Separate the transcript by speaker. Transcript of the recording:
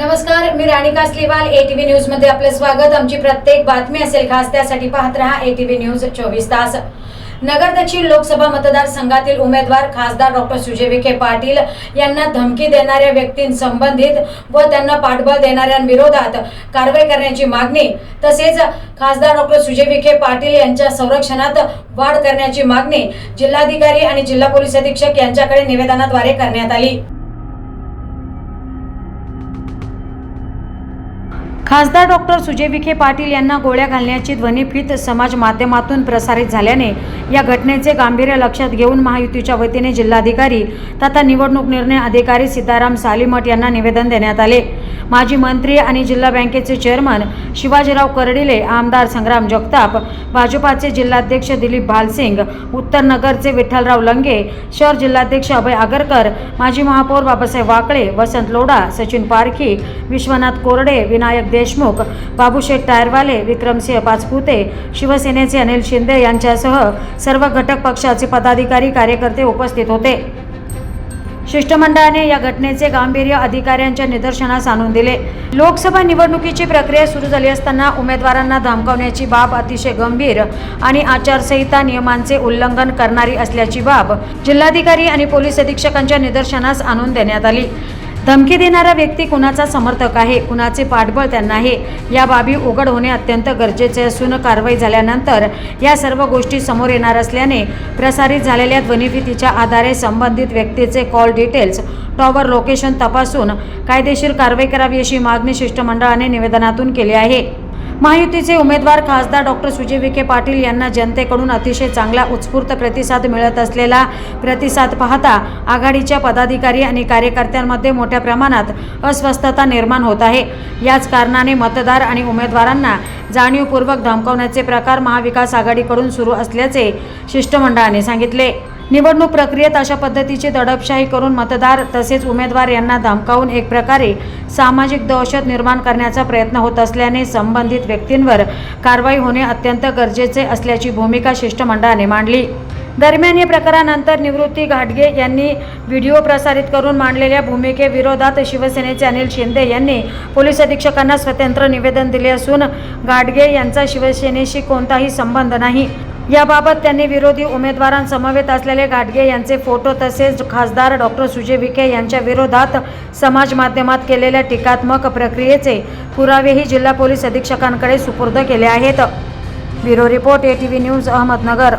Speaker 1: नमस्कार मी राणी कासलीवाल एटीव्ही न्यूजमध्ये आपलं स्वागत. आमची प्रत्येक बातमी असेल खास त्यासाठी पाहत राहा एटीव्ही न्यूज चोवीस तास. नगर दक्षिण लोकसभा मतदारसंघातील उमेदवार खासदार डॉक्टर सुजय विखे पाटील यांना धमकी देणाऱ्या व्यक्तींसंबंधित व त्यांना पाठबळ देणाऱ्यांविरोधात कारवाई करण्याची मागणी तसेच खासदार डॉक्टर सुजय विखे पाटील यांच्या संरक्षणात वाढ करण्याची मागणी जिल्हाधिकारी आणि जिल्हा पोलीस अधीक्षक यांच्याकडे निवेदनाद्वारे करण्यात आली. खासदार डॉक्टर सुजय विखे पाटील यांना गोळ्या घालण्याची ध्वनिफीत समाज माध्यमातून प्रसारित झाल्याने या घटनेचे गांभीर्य लक्षात घेऊन महायुतीच्या वतीने जिल्हाधिकारी तथा निवडणूक निर्णय अधिकारी सीताराम सालीमठ यांना निवेदन देण्यात आले. माजी मंत्री आणि जिल्हा बँकेचे चेअरमन शिवाजीराव कर्डिले आमदार संग्राम जगताप भाजपाचे जिल्हाध्यक्ष दिलीप भालसिंग उत्तर नगरचे विठ्ठलराव लंगे शहर जिल्हाध्यक्ष अभय आगरकर माजी महापौर बाबासाहेब वाकळे वसंत लोढा सचिन पारखी विश्वनाथ कोरडे विनायक देशमुख बाबूशेठ टायरवाले विक्रमसिंह पाचपुते शिवसेनेचे अनिल शिंदे यांच्यासह सर्व घटक पक्षाचे पदाधिकारी कार्यकर्ते उपस्थित होते. शिष्टमंडळाने या घटनेचे गांभीर्य अधिकाऱ्यांच्या निदर्शनास आणून दिले. लोकसभा निवडणुकीची प्रक्रिया सुरू झाली असताना उमेदवारांना धमकावण्याची बाब अतिशय गंभीर आणि आचारसंहिता नियमांचे उल्लंघन करणारी असल्याची बाब जिल्हाधिकारी आणि पोलीस अधीक्षकांच्या निदर्शनास आणून देण्यात आली. धमकी देणारा व्यक्ती कुणाचा समर्थक आहे? कुणाचे पाठबळ त्यांना आहे? या बाबी उघड होणे अत्यंत गरजेचे असून कारवाई झाल्यानंतर या सर्व गोष्टी समोर येणार असल्याने प्रसारित झालेल्या ध्वनिफितीच्या आधारे संबंधित व्यक्तीचे कॉल डिटेल्स टॉवर लोकेशन तपासून कायदेशीर कारवाई करावी अशी मागणी शिष्टमंडळाने निवेदनातून केली आहे. महायुतीचे उमेदवार खासदार डॉक्टर सुजय विखे पाटील यांना जनतेकडून अतिशय चांगला उत्स्फूर्त प्रतिसाद मिळत असलेला प्रतिसाद पाहता आघाडीच्या पदाधिकारी आणि कार्यकर्त्यांमध्ये मोठ्या प्रमाणात अस्वस्थता निर्माण होत आहे. याच कारणाने मतदार आणि उमेदवारांना जाणीवपूर्वक धमकावण्याचे प्रकार महाविकास आघाडीकडून सुरू असल्याचे शिष्टमंडळाने सांगितले. निवडणूक प्रक्रियेत अशा पद्धतीची दडपशाही करून मतदार तसेच उमेदवार यांना धमकावून एक प्रकारे सामाजिक दहशत निर्माण करण्याचा प्रयत्न होत असल्याने संबंधित व्यक्तींवर कारवाई होणे अत्यंत गरजेचे असल्याची भूमिका शिष्टमंडळाने मांडली. दरम्यान या प्रकारानंतर निवृत्ती घाटगे यांनी व्हिडिओ प्रसारित करून मांडलेल्या भूमिकेविरोधात शिवसेनेचे अनिल शिंदे यांनी पोलीस अधीक्षकांना स्वतंत्र निवेदन दिले असून घाटगे यांचा शिवसेनेशी कोणताही संबंध नाही. याबाबत त्यांनी विरोधी उमेदवारांसमवेत असलेले घाटगे यांचे फोटो तसेच खासदार डॉक्टर सुजय विखे यांच्या विरोधात समाज माध्यमात केलेल्या टीकात्मक प्रक्रियेचे पुरावेही जिल्हा पोलीस अधीक्षकांकडे सुपूर्द केले आहेत. Bureau report ATV news Ahmednagar.